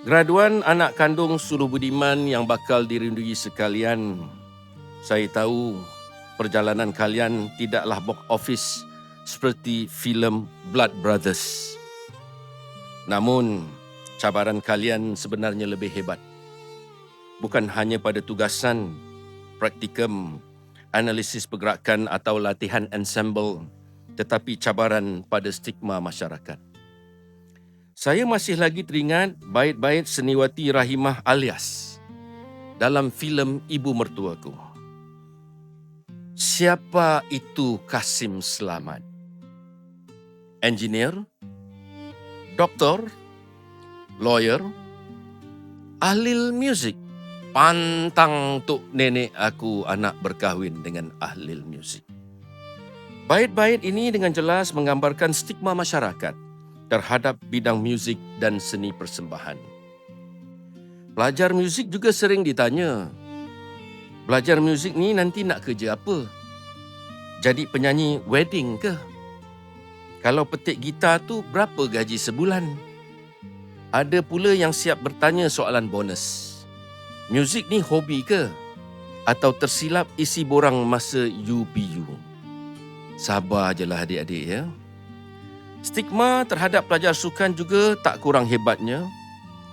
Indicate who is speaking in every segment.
Speaker 1: Graduan anak kandung Suluh Budiman yang bakal dirindui sekalian. Saya tahu perjalanan kalian tidaklah box office seperti filem Blood Brothers. Namun, cabaran kalian sebenarnya lebih hebat. Bukan hanya pada tugasan, praktikum, analisis pergerakan atau latihan ensemble, tetapi cabaran pada stigma masyarakat. Saya masih lagi teringat bait-bait seniwati Rahimah alias dalam filem Ibu Mertuaku. Siapa itu Kasim Selamat? Engineer? Doktor? Lawyer? Ahli muzik? Pantang tuk nenek aku anak berkahwin dengan ahli muzik. Bait-bait ini dengan jelas menggambarkan stigma masyarakat terhadap bidang muzik dan seni persembahan. Pelajar muzik juga sering ditanya, belajar muzik ni nanti nak kerja apa? Jadi penyanyi wedding ke? Kalau petik gitar tu berapa gaji sebulan? Ada pula yang siap bertanya soalan bonus. Muzik ni hobi ke? Atau tersilap isi borang masa UPU? Sabar je lah adik-adik ya. Stigma terhadap pelajar sukan juga tak kurang hebatnya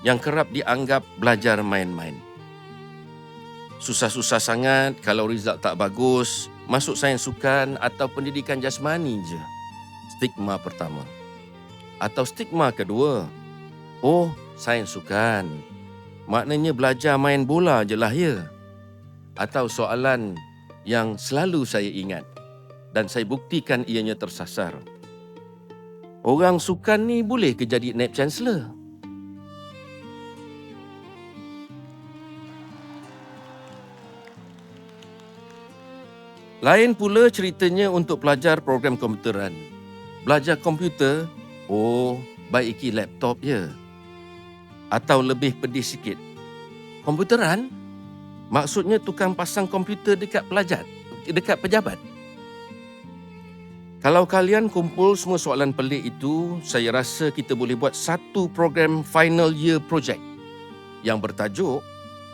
Speaker 1: yang kerap dianggap belajar main-main. Susah-susah sangat kalau result tak bagus, masuk sains sukan atau pendidikan jasmani je. Stigma pertama. Atau stigma kedua. Oh, sains sukan. Maknanya belajar main bola je lah ya. Atau soalan yang selalu saya ingat dan saya buktikan ianya tersasar. Orang sukan ni boleh ke jadi naib chancellor? Lain pula ceritanya untuk pelajar program komputeran. Belajar komputer, oh, baik iki laptop je. Atau lebih pedih sikit. Komputeran? Maksudnya tukang pasang komputer dekat pelajar, dekat pejabat. Kalau kalian kumpul semua soalan pelik itu, saya rasa kita boleh buat satu program final year project yang bertajuk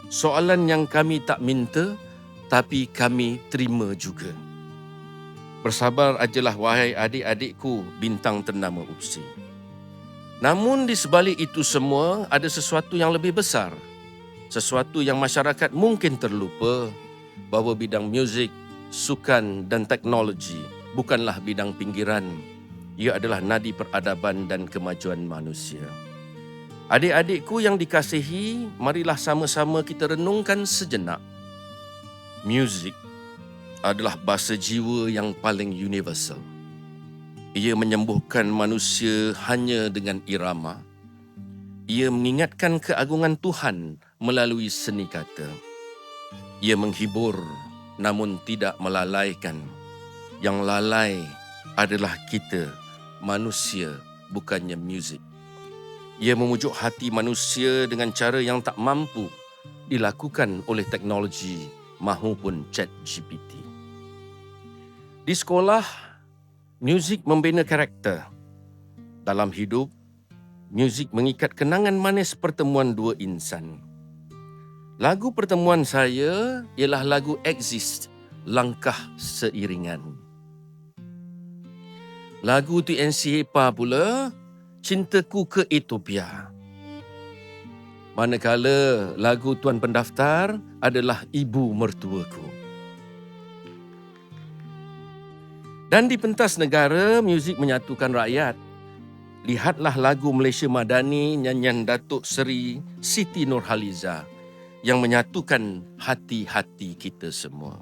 Speaker 1: Soalan yang kami tak minta tapi kami terima juga. Bersabar ajalah wahai adik-adikku bintang ternama UPSI. Namun di sebalik itu semua ada sesuatu yang lebih besar. Sesuatu yang masyarakat mungkin terlupa bahawa bidang muzik, sukan dan teknologi bukanlah bidang pinggiran. Ia adalah nadi peradaban dan kemajuan manusia. Adik-adikku yang dikasihi, marilah sama-sama kita renungkan sejenak. Muzik adalah bahasa jiwa yang paling universal. Ia menyembuhkan manusia hanya dengan irama. Ia mengingatkan keagungan Tuhan melalui seni kata. Ia menghibur namun tidak melalaikan yang lalai adalah kita, manusia, bukannya muzik. Ia memujuk hati manusia dengan cara yang tak mampu dilakukan oleh teknologi mahupun chat GPT. Di sekolah, muzik membina karakter. Dalam hidup, muzik mengikat kenangan manis pertemuan dua insan. Lagu pertemuan saya ialah lagu Exist, Langkah Seiringan. Lagu TNC Hepa pula, Cintaku ke Ethiopia. Manakala lagu Tuan Pendaftar adalah Ibu Mertuaku. Dan di pentas negara, muzik menyatukan rakyat. Lihatlah lagu Malaysia Madani nyanyian Datuk Seri Siti Nurhaliza yang menyatukan hati-hati kita semua.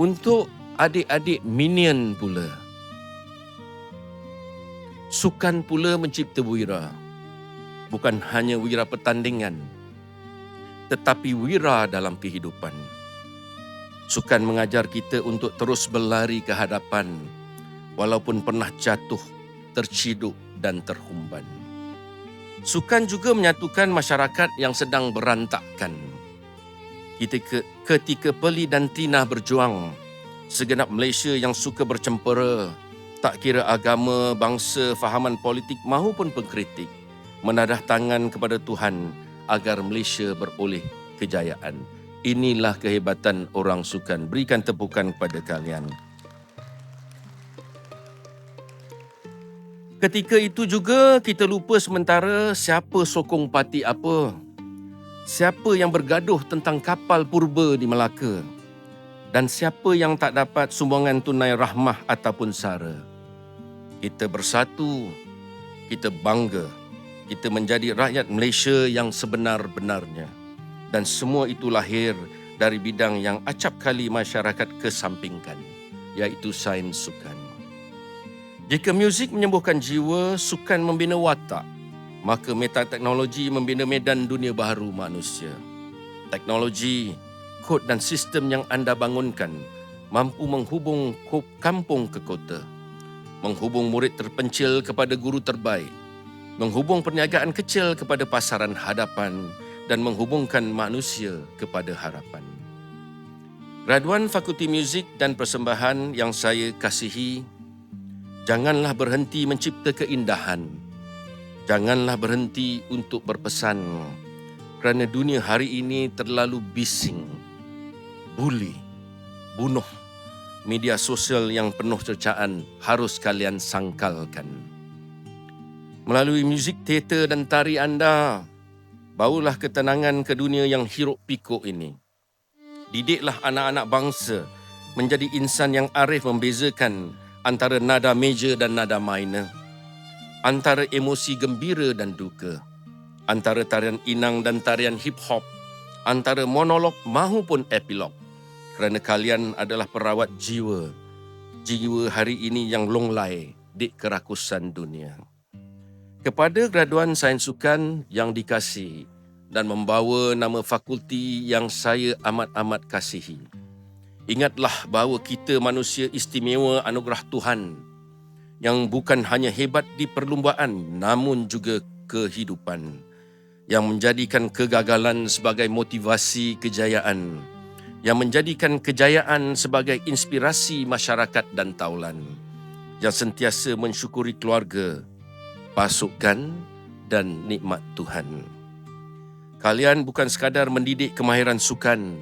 Speaker 1: Untuk adik-adik minion pula, Sukan pula mencipta wira. Bukan hanya wira pertandingan, tetapi wira dalam kehidupan. Sukan mengajar kita untuk terus berlari ke hadapan walaupun pernah jatuh, terciduk dan terhumban. Sukan juga menyatukan masyarakat yang sedang berantakan. Ketika, ketika Peli dan Tina berjuang, segenap Malaysia yang suka bercempera tak kira agama, bangsa, fahaman politik mahupun pengkritik, menadah tangan kepada Tuhan agar Malaysia beroleh kejayaan. Inilah kehebatan orang sukan. Berikan tepukan kepada kalian. Ketika itu juga kita lupa sementara siapa sokong parti apa. Siapa yang bergaduh tentang kapal purba di Melaka. Dan siapa yang tak dapat sumbangan tunai rahmah ataupun sara. Kita bersatu, kita bangga, kita menjadi rakyat Malaysia yang sebenar-benarnya. Dan semua itu lahir dari bidang yang acap kali masyarakat kesampingkan, iaitu sains sukan. Jika muzik menyembuhkan jiwa, sukan membina watak, maka metateknologi membina medan dunia baru manusia. Teknologi, kod dan sistem yang anda bangunkan mampu menghubung kampung ke kota, menghubung murid terpencil kepada guru terbaik, menghubung perniagaan kecil kepada pasaran hadapan dan menghubungkan manusia kepada harapan. Graduan Fakulti Muzik dan Persembahan yang saya kasihi, Janganlah berhenti mencipta keindahan. Janganlah berhenti untuk berpesan. Kerana dunia hari ini terlalu bising. Buli, bunuh. Media sosial yang penuh cercaan harus kalian sangkalkan. Melalui muzik teater dan tari anda, bawalah ketenangan ke dunia yang hiruk pikuk ini. Didiklah anak-anak bangsa menjadi insan yang arif membezakan antara nada major dan nada minor, antara emosi gembira dan duka, antara tarian inang dan tarian hip hop, antara monolog mahupun epilog. Kerana kalian adalah perawat jiwa, jiwa hari ini yang longlai di kerakusan dunia. Kepada graduan sains sukan yang dikasih dan membawa nama fakulti yang saya amat-amat kasihi. Ingatlah bahawa kita manusia istimewa anugerah Tuhan yang bukan hanya hebat di perlumbaan namun juga kehidupan yang menjadikan kegagalan sebagai motivasi kejayaan yang menjadikan kejayaan sebagai inspirasi masyarakat dan taulan yang sentiasa mensyukuri keluarga, pasukan dan nikmat Tuhan. Kalian bukan sekadar mendidik kemahiran sukan,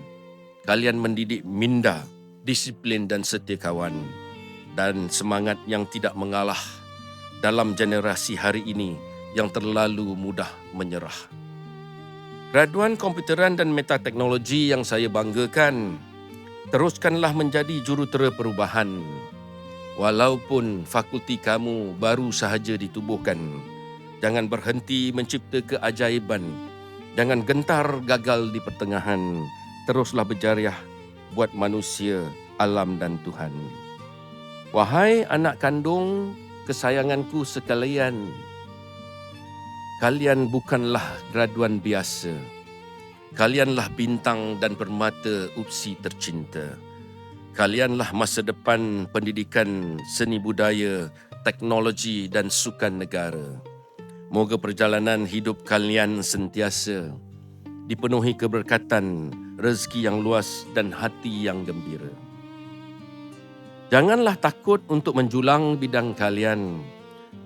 Speaker 1: kalian mendidik minda, disiplin dan setia kawan dan semangat yang tidak mengalah dalam generasi hari ini yang terlalu mudah menyerah. Graduan komputeran dan metateknologi yang saya banggakan, teruskanlah menjadi jurutera perubahan. Walaupun fakulti kamu baru sahaja ditubuhkan, jangan berhenti mencipta keajaiban. Jangan gentar gagal di pertengahan teruslah berjariah buat manusia, alam dan Tuhan. Wahai anak kandung kesayanganku sekalian, kalian bukanlah graduan biasa. Kalianlah bintang dan permata UPSI tercinta. Kalianlah masa depan pendidikan seni budaya, teknologi dan sukan negara. Moga perjalanan hidup kalian sentiasa dipenuhi keberkatan rezeki yang luas dan hati yang gembira. Janganlah takut untuk menjulang bidang kalian.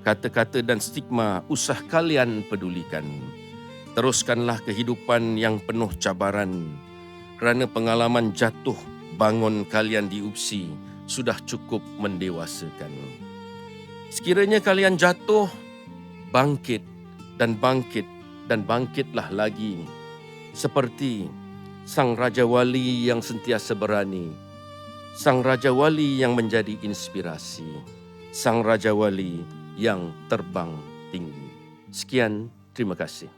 Speaker 1: Kata-kata dan stigma usah kalian pedulikan. Teruskanlah kehidupan yang penuh cabaran. Kerana pengalaman jatuh bangun kalian di UPSI sudah cukup mendewasakan. Sekiranya kalian jatuh, bangkit dan bangkit dan bangkitlah lagi. Seperti Sang Raja Wali yang sentiasa berani, Sang Raja Wali yang menjadi inspirasi, Sang Raja Wali yang terbang tinggi. Sekian, terima kasih.